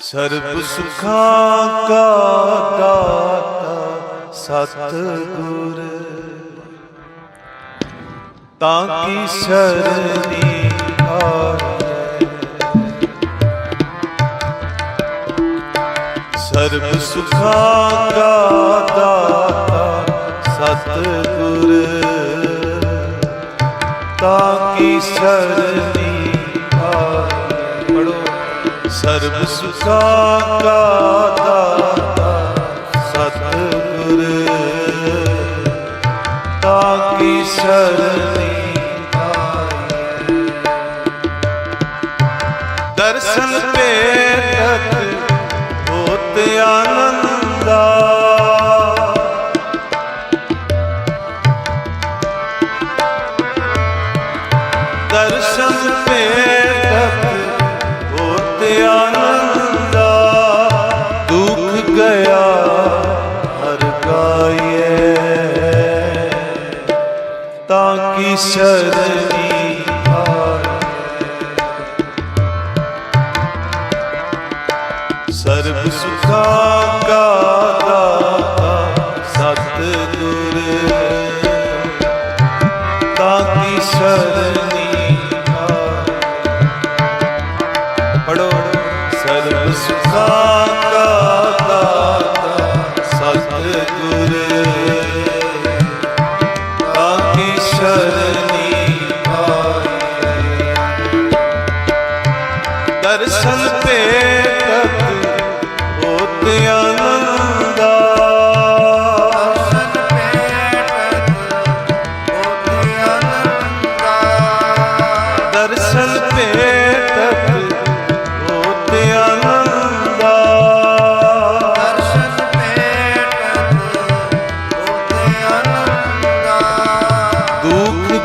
ਸਰਬ ਸੁਖਾਂ ਕਾ ਦਾਤਾ ਸਤਿਗੁਰ। ਤਾਂ ਕੀ ਸਰਨੀ ਆਏ ਸਰਬ ਸੁਖਾਂ ਕਾ ਦਾਤਾ ਸਤਿਗੁਰ। ਤਾਂ ਕੀ ਸਰਨੀ ਸਰਬ ਸੁਖਾਂ ਕਾ ਦਾਤਾ ਆਨੰਦਾ ਦੁਖ ਗਿਆ ਹਰ ਗਾਏ ਤਾਂ ਕੀ ਸ਼ਰਨ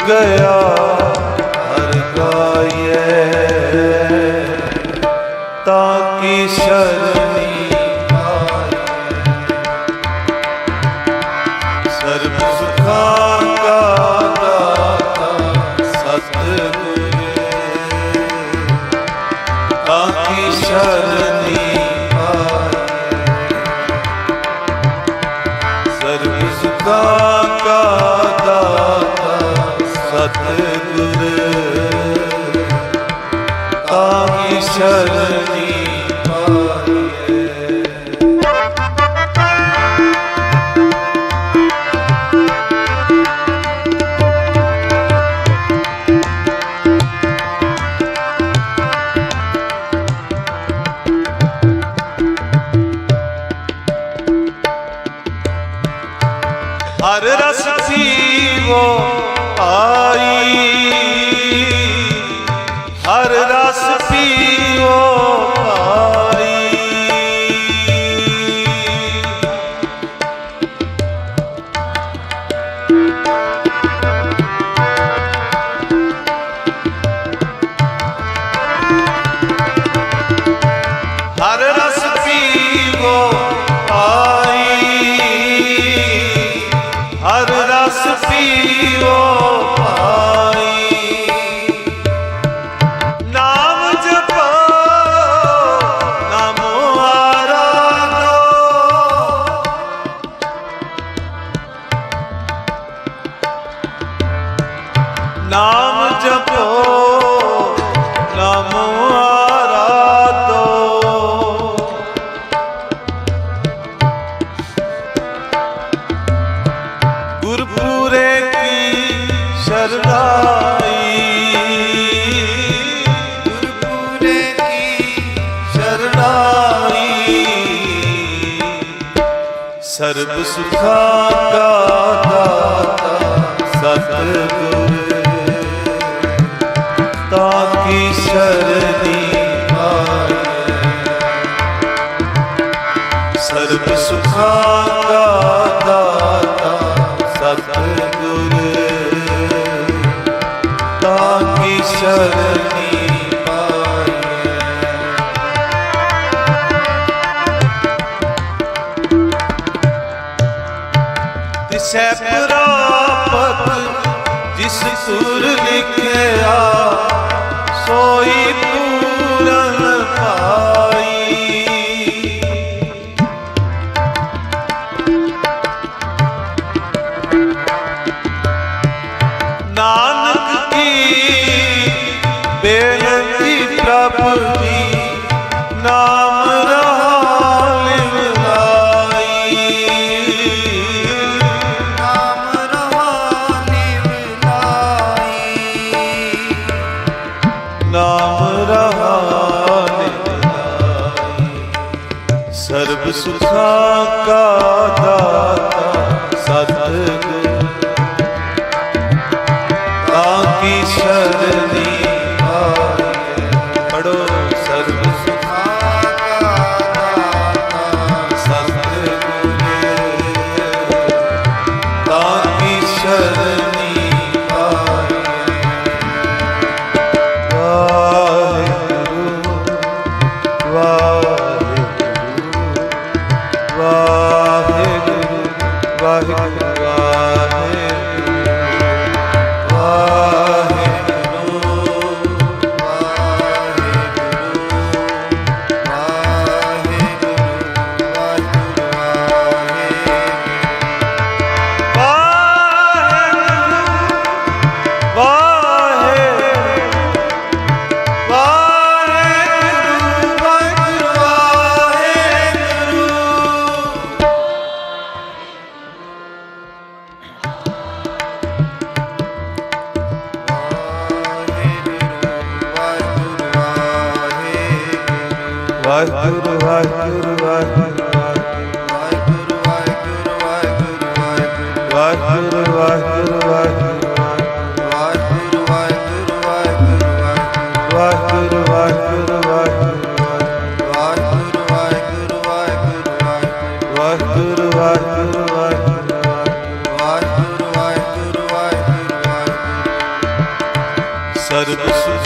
ਗਿਆ ਸਤਿਗੁਰ ਤਾਂ ਕੀ ਸ਼ਰਨੀ ਸਰਬ ਸੁਖਾਂ ਕਾ ਦਾਤਾ, ਸਤਿਗੁਰ, ਤਾਂ ਕੀ ਸ਼ਰਨੀ ਆਏ ਸਰਬ ਸੁਖਾਂ ਕਾ ਦਾਤਾ, ਸਤਿਗੁਰ, ਤਾਂ ਕੀ ਸ਼ਰਨੀ ਤਿਸੈ ਪ੍ਰਾਪਤ ਜਿਸ ਸੁਰ ਲਿਖਿਆ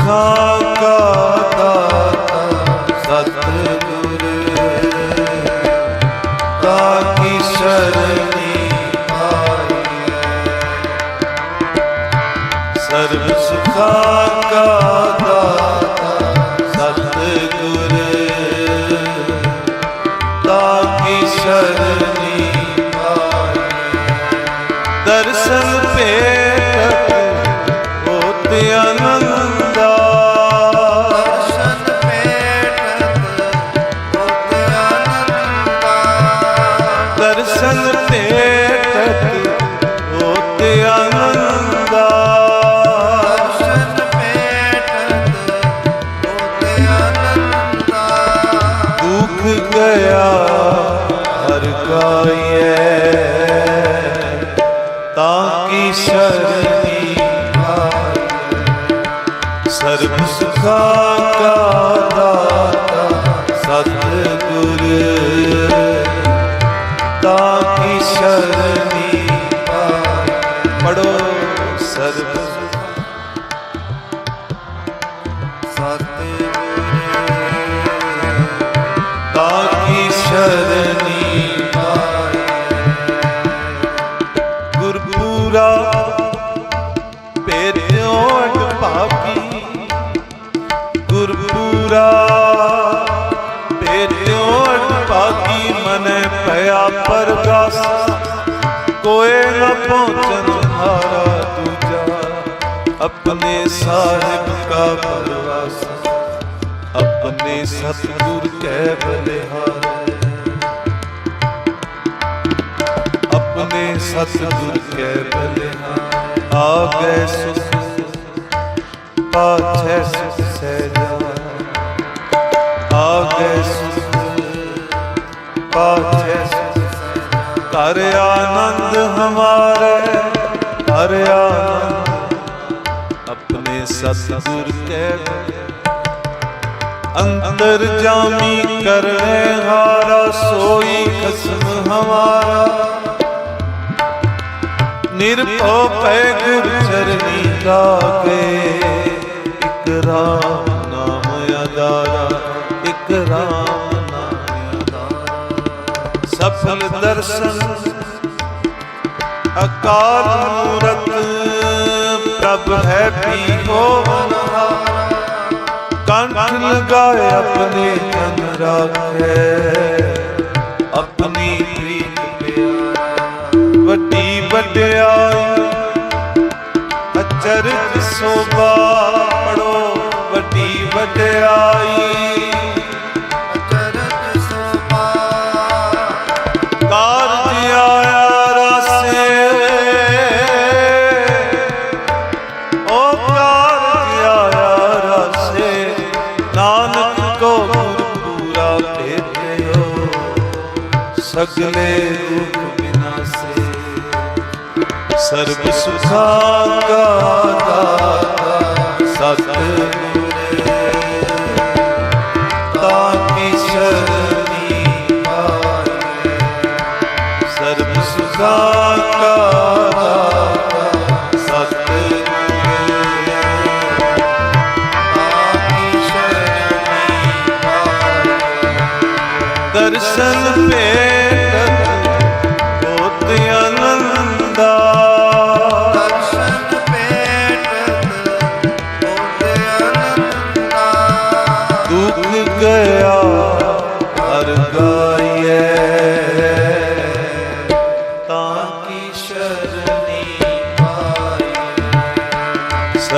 가 ਹਰ ਤਾਂ ਕੀ ਸ਼ਰਨੀ ਆਏ ਸਰਬ ਸੁਖਾਂ ਕਾ ਦਾਤਾ, ਸਤਿਗੁਰ। ਤਾਂ ਕੀ ਸ਼ਰਨੀ ਆਏ ਪੜੋ ਸਰਬ ਸਾਹਿਬ ਕਾ ਪਰਵਾਸ ਆਪਣੇ ਸਤਿਗੁਰ ਕੈ ਬਲਿਹਾਰ ਆਪਣੇ ਸਤਿਗੁਰ ਕੈ ਬਲਿਹਾਰ ਆ ਗਏ ਸੁਖ ਪਾਛੈ ਸੁਖ ਸਹਿਜਾ ਆ ਗਏ ਸੁਖ ਪਾਛੈ ਸੁਖ ਕਰ ਆਨੰਦ ਹਮਾਰੇ ਹਰ ਆਨੰਦ ਆਪਣੇ ਸਤਿਗੁਰ ਕੈ। ਬਲਿਹਾਰ ਅੰਤਰ ਜਾਮੀ ਕਰਨੇ ਹਾਰਾ, ਸੋਈ ਖਸਮ ਹਮਾਰਾ। ਨਿਰਭਉ ਪੈ ਗੁਰ ਚਰਨੀ ਲਾਗੇ ਇਕ ਰਾਮ ਨਾਮ ਆਧਾਰਾ ਇਕ ਰਾਮ ਨਾਮ ਆਧਾਰਾ ਸਫਲ ਦਰਸ਼ਨ, ਅਕਾਲ ਮੂਰਤ ਹੈ ਪੀ ਹੋਵਨਹਾਰਾ ਕੰਠ ਲਗਾਏ ਆਪਣੇ ਜਨ ਰਾਖੇ। ਆਪਣੀ ਪ੍ਰੀਤ ਪਿਆਰਾ। ਵੱਡੀ ਵਡਿਆਈ ਅਚਰਜ ਸੋਭਾ ਪੜੋ। ਵੱਡੀ ਵਡਿਆਈ ਸਰਬ ਸੁਖਾਂ ਕਾ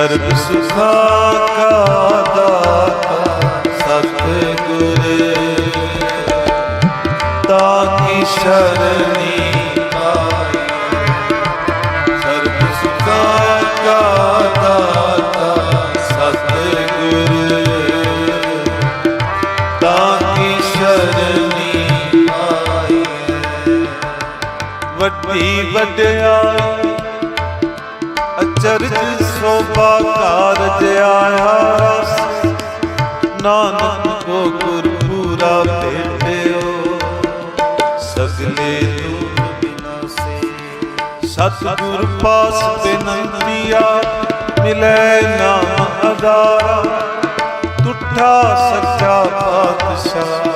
ਸਰਬ ਸੁਖਾਂ ਕਾ ਦਾਤਾ, ਸਤਿਗੁਰ। ਤਾ ਕੀ ਸ਼ਰਣੀ ਸਰਬ ਸੁਖਾਂ ਸਤਿਗੁਰ। ਤਾਂ ਕੀ ਸ਼ਰਣੀ ਵੱਡੀ ਵਡਿਆਈ ਅਚਰਜ ਸੋਭਾ ਕਾਰਜ ਆਇਆ ਨਾਨਕ ਕੋ ਗੁਰ ਪੂਰਾ ਭੇਟਿਓ। ਸਗਲੇ ਦੁਖ ਬਿਨਾਸੇ ਸਤਿਗੁਰ ਪਾਸ ਬਿਨੰਤੀਆ ਮਿਲੈ ਨਾਮ ਅਦਾਰਾ ਤੁਠਾ ਸੱਚਾ ਪਾਤਸ਼ਾਹ।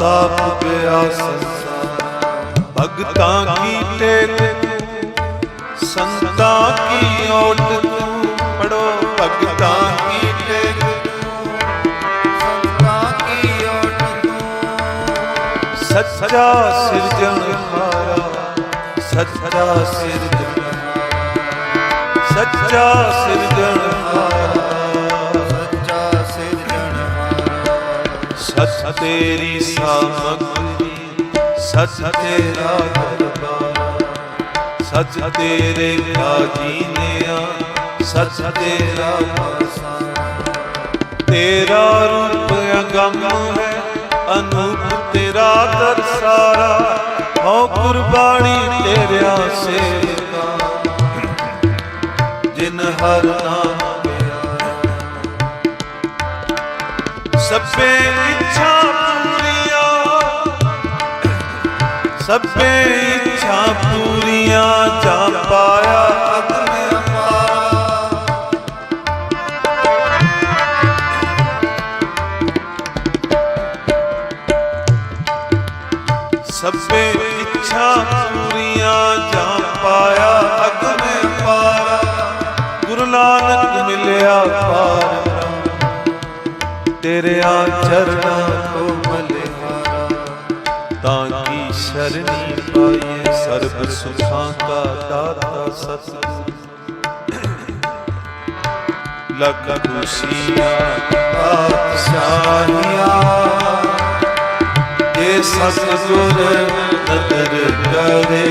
ਤਾਪ ਗਿਆ ਸੰਸਾਰ। ਭਗਤਾਂ ਕੀ ਟੇਕ ਸੰਤਾਂ ਕੀ ਓਟ ਤੂੰ, ਪੜੋ ਭਗਤਾਂ ਕੀ ਟੇਕ ਸੰਤਾਂ ਕੀ ਓਟ ਤੂੰ। ਸੱਚਾ ਸਿਰਜਣਹਾਰਾ ਸੱਚਾ ਸਿਰਜਣਹਾਰਾ ਸੱਚਾ ਸਿਰਜਣਹਾਰਾ ਸੱਚਾ ਤੇਰੀ ਸਾਮਗਰੀ, ਸੱਚ ਤੇਰਾ ਦਰਬਾਰ ਸੱਚ ਤੇਰੇ ਕਾਜੀ ਨੇ ਸੱਚ ਤੇਰਾ ਪਾਸਾ। ਤੇਰਾ ਰੂਪ ਅਗੰਮ ਹੈ, ਅਨੂਪ ਤੇਰਾ ਦਰਸਾਰਾ ਹਉ ਕੁਰਬਾਨੀ ਤੇਰਿਆ ਸੇਵਕਾ, ਜਿਨ ਹਰ ਨਾਮ ਸਭੇ ਇੱਛਾ ਸਭੇ ਇੱਛਾ ਪੂਰੀਆਂ ਜਾ ਪਾਇਆ ਅਗਮ ਅਪਾਰਾ ਸਭੇ ਇੱਛਾ ਪੂਰੀਆਂ ਜਾ ਪਾਇਆ ਅਗਮ ਅਪਾਰਾ ਗੁਰੂ ਨਾਨਕ ਮਿਲਿਆ ਪਾਰ ਬ੍ਰਹਮ। ਤੇਰਿਆਂ ਚਰਨਾਂ ਕੀ ਸ਼ਰਣੀ ਪਾਈਏ ਸਰਬ ਸੁਖਾਂ ਕਾ ਦਾਤਾ ਸਤਿਗੁਰ ਲਖ ਖੁਸ਼ੀਆਂ ਪਾਤਸ਼ਾਹੀਆਂ ਜੇ ਸਤਿਗੁਰ ਨਦਰ ਕਰੇ।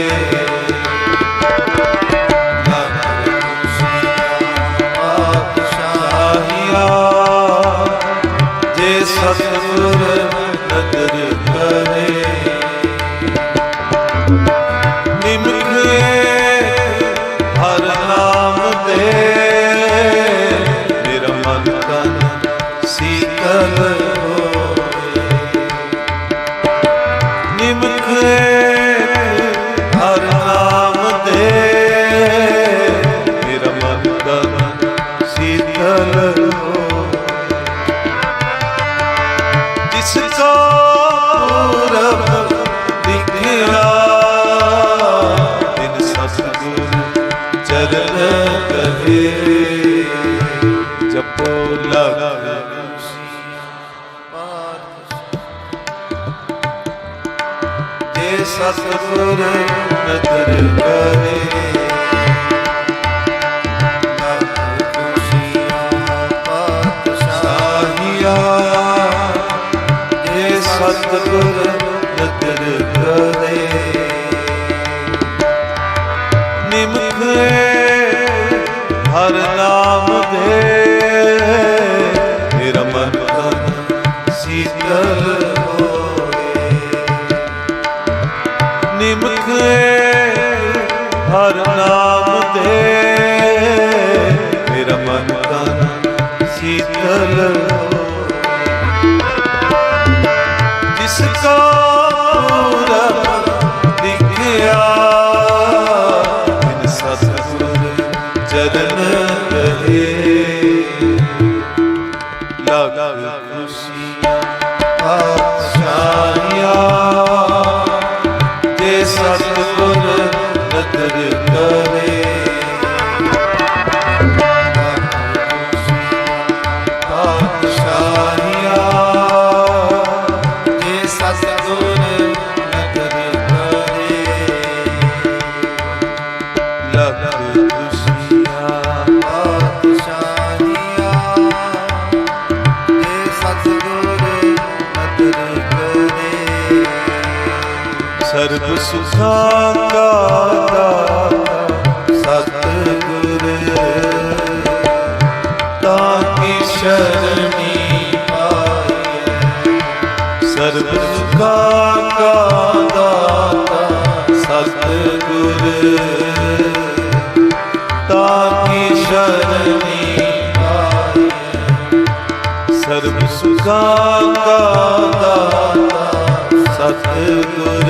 ਸਤਿਗੁਰ ਰਤਨ ਕਰੇ ਸਰਬ ਕਾ ਸਤਿਗੁਰ ਤਾ ਕੀ ਸ਼ਰਣੀ ਆਏ ਸਰਬ ਸਤਿਗੁਰ